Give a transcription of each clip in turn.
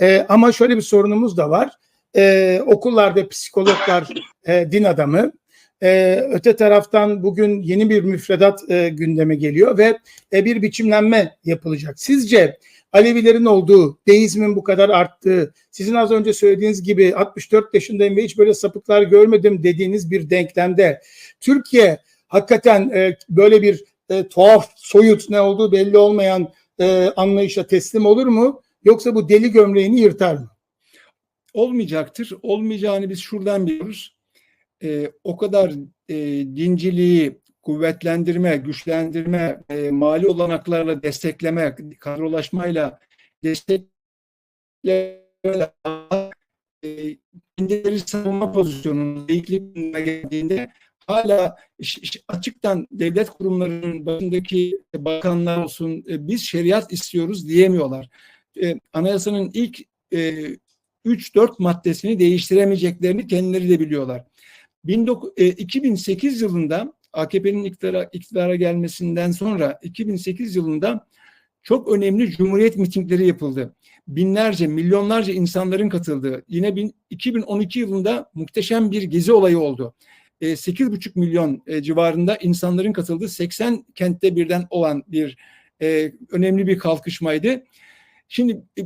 E, ama şöyle bir sorunumuz da var. E, okullarda psikologlar e, din adamı. E, öte taraftan bugün yeni bir müfredat e, gündeme geliyor ve e, bir biçimlenme yapılacak. Sizce Alevilerin olduğu, deizmin bu kadar arttığı, sizin az önce söylediğiniz gibi 64 yaşındayım ve hiç böyle sapıklar görmedim dediğiniz bir denklemde Türkiye hakikaten e, böyle bir e, tuhaf, soyut ne olduğu belli olmayan e, anlayışa teslim olur mu? Yoksa bu deli gömleğini yırtar mı? Olmayacaktır. Olmayacağını biz şuradan biliyoruz. E, o kadar e, dinciliği kuvvetlendirme, güçlendirme, e, mali olanaklarla destekleme, kadrolaşmayla destekle e, kendileri savunma pozisyonunda ilklik geldiğinde hala açıktan devlet kurumlarının başındaki bakanlar olsun e, biz şeriat istiyoruz diyemiyorlar. E, anayasanın ilk e, 3-4 maddesini değiştiremeyeceklerini kendileri de biliyorlar. 2008 yılında AKP'nin iktidara, iktidara gelmesinden sonra 2008 yılında çok önemli cumhuriyet mitingleri yapıldı. Binlerce, milyonlarca insanların katıldığı, yine bin, 2012 yılında muhteşem bir gezi olayı oldu. E, 8,5 milyon e, civarında insanların katıldığı 80 kentte birden olan bir e, önemli bir kalkışmaydı. Şimdi e,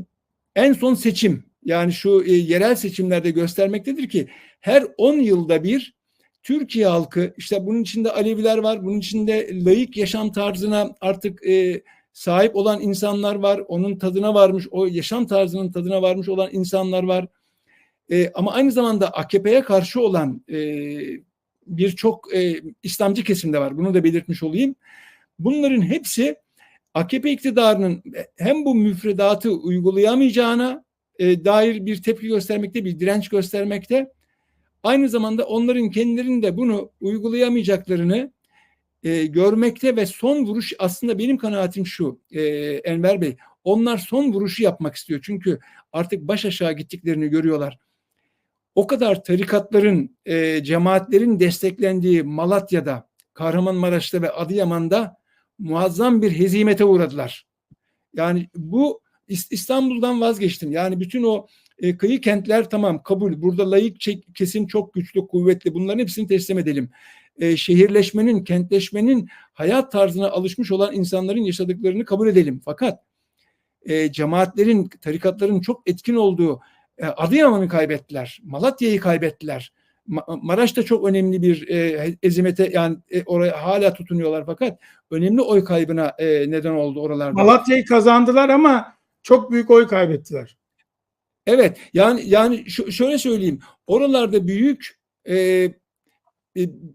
en son seçim yani şu e, yerel seçimlerde göstermektedir ki her 10 yılda bir Türkiye halkı işte bunun içinde Aleviler var, bunun içinde layık yaşam tarzına artık e, sahip olan insanlar var, onun tadına varmış, o yaşam tarzının tadına varmış olan insanlar var. E, ama aynı zamanda AKP'ye karşı olan e, birçok e, İslamcı kesimde var. Bunu da belirtmiş olayım. Bunların hepsi AKP iktidarının hem bu müfredatı uygulayamayacağına e, dair bir tepki göstermekte, bir direnç göstermekte Aynı zamanda onların kendilerinin de bunu uygulayamayacaklarını e, görmekte ve son vuruş aslında benim kanaatim şu e, Enver Bey. Onlar son vuruşu yapmak istiyor. Çünkü artık baş aşağı gittiklerini görüyorlar. O kadar tarikatların, e, cemaatlerin desteklendiği Malatya'da, Kahramanmaraş'ta ve Adıyaman'da muazzam bir hezimete uğradılar. Yani bu İstanbul'dan vazgeçtim. Yani bütün o e, kıyı kentler tamam kabul. Burada layık kesim çok güçlü, kuvvetli. Bunların hepsini teslim edelim. E, şehirleşmenin, kentleşmenin hayat tarzına alışmış olan insanların yaşadıklarını kabul edelim. Fakat e, cemaatlerin, tarikatların çok etkin olduğu e, Adıyaman'ı kaybettiler. Malatya'yı kaybettiler. Ma- Maraş'ta çok önemli bir e, ezimete yani e, oraya hala tutunuyorlar fakat önemli oy kaybına e, neden oldu oralarda. Malatya'yı kazandılar ama çok büyük oy kaybettiler. Evet yani yani şöyle söyleyeyim oralarda büyük e, e,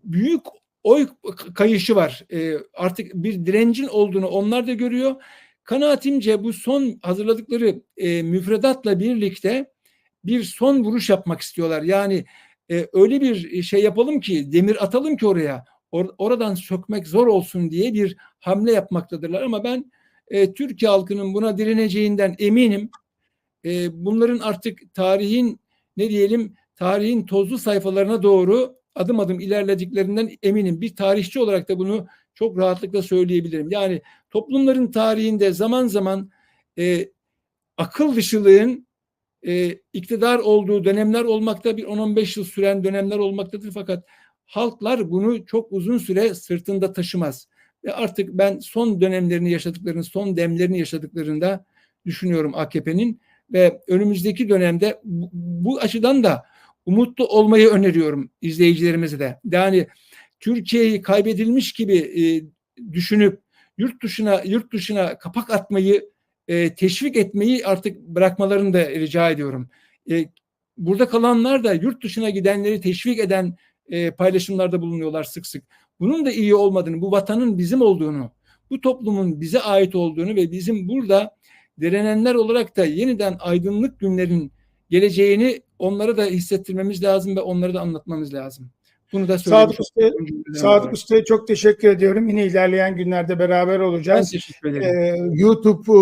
büyük oy kayışı var. E, artık bir direncin olduğunu onlar da görüyor. Kanaatimce bu son hazırladıkları e, müfredatla birlikte bir son vuruş yapmak istiyorlar. Yani e, öyle bir şey yapalım ki demir atalım ki oraya or, oradan sökmek zor olsun diye bir hamle yapmaktadırlar. Ama ben e, Türkiye halkının buna direneceğinden eminim e, bunların artık tarihin ne diyelim tarihin tozlu sayfalarına doğru adım adım ilerlediklerinden eminim. Bir tarihçi olarak da bunu çok rahatlıkla söyleyebilirim. Yani toplumların tarihinde zaman zaman e, akıl dışılığın e, iktidar olduğu dönemler olmakta bir 10-15 yıl süren dönemler olmaktadır fakat halklar bunu çok uzun süre sırtında taşımaz. Ve artık ben son dönemlerini yaşadıklarını, son demlerini yaşadıklarında düşünüyorum AKP'nin ve önümüzdeki dönemde bu, bu açıdan da umutlu olmayı öneriyorum izleyicilerimize de. Yani Türkiye'yi kaybedilmiş gibi e, düşünüp yurt dışına yurt dışına kapak atmayı e, teşvik etmeyi artık bırakmalarını da rica ediyorum. E, burada kalanlar da yurt dışına gidenleri teşvik eden e, paylaşımlarda bulunuyorlar sık sık. Bunun da iyi olmadığını, bu vatanın bizim olduğunu, bu toplumun bize ait olduğunu ve bizim burada direnenler olarak da yeniden aydınlık günlerin geleceğini onlara da hissettirmemiz lazım ve onlara da anlatmamız lazım. Bunu da Sadık Usta, Sadık Usta'ya çok teşekkür ediyorum. Yine ilerleyen günlerde beraber olacağız. Ben teşekkür ederim. Ee, YouTube e,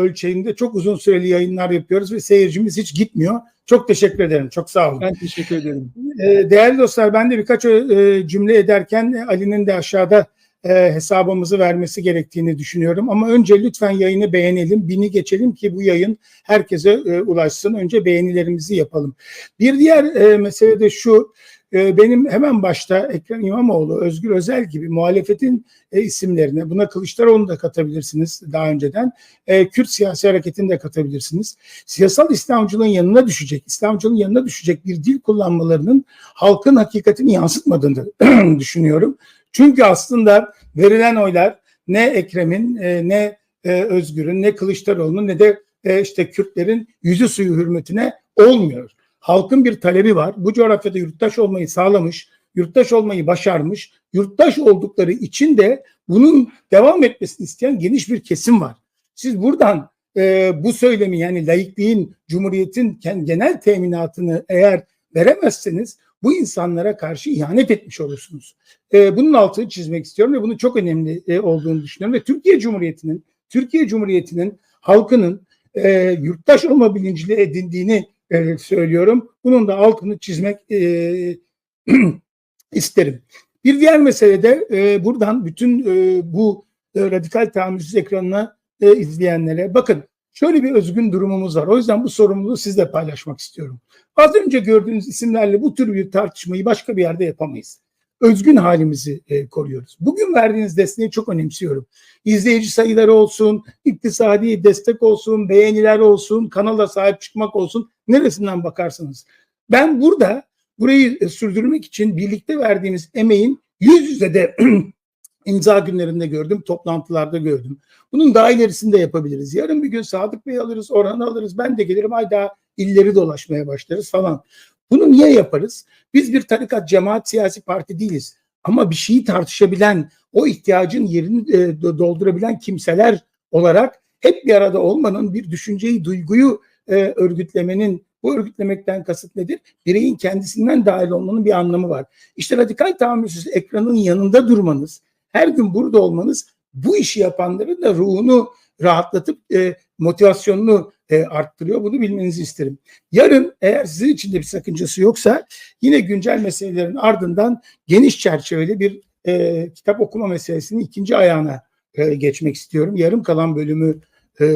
ölçeğinde çok uzun süreli yayınlar yapıyoruz ve seyircimiz hiç gitmiyor. Çok teşekkür ederim. Çok sağ olun. Ben teşekkür ederim. Ee, değerli dostlar ben de birkaç e, cümle ederken Ali'nin de aşağıda e, hesabımızı vermesi gerektiğini düşünüyorum. Ama önce lütfen yayını beğenelim, bini geçelim ki bu yayın herkese e, ulaşsın. Önce beğenilerimizi yapalım. Bir diğer e, mesele de şu, benim hemen başta Ekrem İmamoğlu, Özgür Özel gibi muhalefetin e, isimlerine, buna Kılıçdaroğlu'nu da katabilirsiniz daha önceden, e, Kürt siyasi hareketini de katabilirsiniz. Siyasal İslamcılığın yanına düşecek, İslamcılığın yanına düşecek bir dil kullanmalarının halkın hakikatini yansıtmadığını düşünüyorum. Çünkü aslında verilen oylar ne Ekrem'in, e, ne Özgür'ün, ne Kılıçdaroğlu'nun ne de işte Kürtlerin yüzü suyu hürmetine olmuyor. Halkın bir talebi var. Bu coğrafyada yurttaş olmayı sağlamış, yurttaş olmayı başarmış, yurttaş oldukları için de bunun devam etmesini isteyen geniş bir kesim var. Siz buradan e, bu söylemi yani laikliğin, cumhuriyetin genel teminatını eğer veremezseniz bu insanlara karşı ihanet etmiş olursunuz. E, bunun altını çizmek istiyorum ve bunun çok önemli e, olduğunu düşünüyorum ve Türkiye Cumhuriyeti'nin Türkiye Cumhuriyeti'nin halkının e, yurttaş olma bilinciyle edindiğini e, söylüyorum. Bunun da altını çizmek e, isterim. Bir diğer mesele de e, buradan bütün bu radikal tahammülsüz ekranına izleyenlere bakın şöyle bir özgün durumumuz var. O yüzden bu sorumluluğu sizle paylaşmak istiyorum. Az önce gördüğünüz isimlerle bu tür bir tartışmayı başka bir yerde yapamayız. Özgün halimizi e, koruyoruz. Bugün verdiğiniz desteği çok önemsiyorum. İzleyici sayıları olsun, iktisadi destek olsun, beğeniler olsun, kanala sahip çıkmak olsun, neresinden bakarsanız. Ben burada burayı e, sürdürmek için birlikte verdiğimiz emeğin yüz yüze de imza günlerinde gördüm, toplantılarda gördüm. Bunun daha ilerisini de yapabiliriz. Yarın bir gün Sadık Bey alırız, Orhan'ı alırız, ben de gelirim hayda illeri dolaşmaya başlarız falan. Bunu niye yaparız? Biz bir tarikat, cemaat, siyasi parti değiliz. Ama bir şeyi tartışabilen, o ihtiyacın yerini e, do- doldurabilen kimseler olarak hep bir arada olmanın, bir düşünceyi, duyguyu e, örgütlemenin, bu örgütlemekten kasıt nedir? Bireyin kendisinden dahil olmanın bir anlamı var. İşte radikal tahammülsüz ekranın yanında durmanız, her gün burada olmanız bu işi yapanların da ruhunu rahatlatıp e, motivasyonunu e, arttırıyor. Bunu bilmenizi isterim. Yarın eğer sizin için de bir sakıncası yoksa yine güncel meselelerin ardından geniş çerçeveli bir e, kitap okuma meselesinin ikinci ayağına e, geçmek istiyorum. Yarım kalan bölümü e,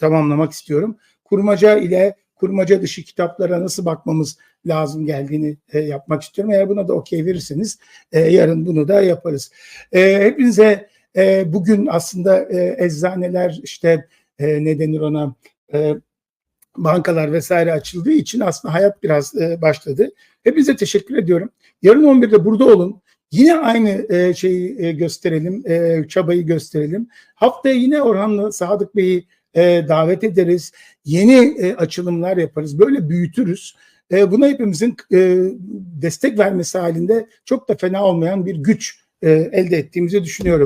tamamlamak istiyorum. Kurmaca ile kurmaca dışı kitaplara nasıl bakmamız lazım geldiğini e, yapmak istiyorum. Eğer buna da okey verirseniz e, yarın bunu da yaparız. E, hepinize e, bugün aslında e, eczaneler işte e, ne denir ona e, bankalar vesaire açıldığı için aslında hayat biraz e, başladı. Hepinize teşekkür ediyorum. Yarın 11'de burada olun. Yine aynı e, şeyi e, gösterelim, e, çabayı gösterelim. Haftaya yine Orhan'la Sadık Bey'i e, davet ederiz. Yeni e, açılımlar yaparız. Böyle büyütürüz. E, buna hepimizin e, destek vermesi halinde çok da fena olmayan bir güç e, elde ettiğimizi düşünüyorum.